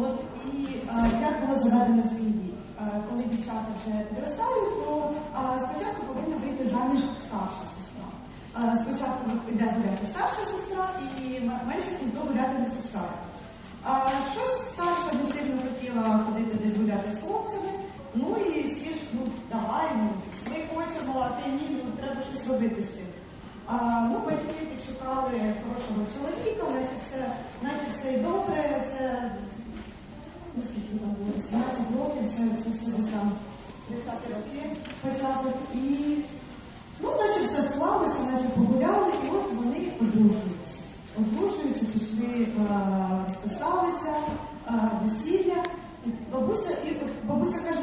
От і як було заведено в сім'ї. Коли дівчата вже підростають, то спочатку повинна вийти заміж старша сестра. Спочатку йде гуляти старша сестра і менше ніхто гуляти не пускає. Щось старша не сильно хотіла ходити десь гуляти з хлопцями. Ну і всі ж, ну давай, ну, ми хочемо, а ти ні, ну треба щось робити з цим. Ну, Це 30 роки початок. І ну, наче все склалося, наче погуляли, і от вони одружуються. Одружуються, пішли, списалися, весілля. Бабуся, і бабуся каже,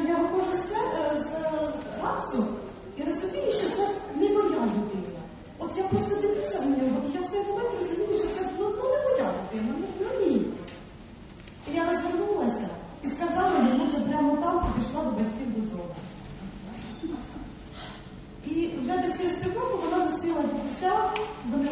через півроку вона зустріла дівця, вона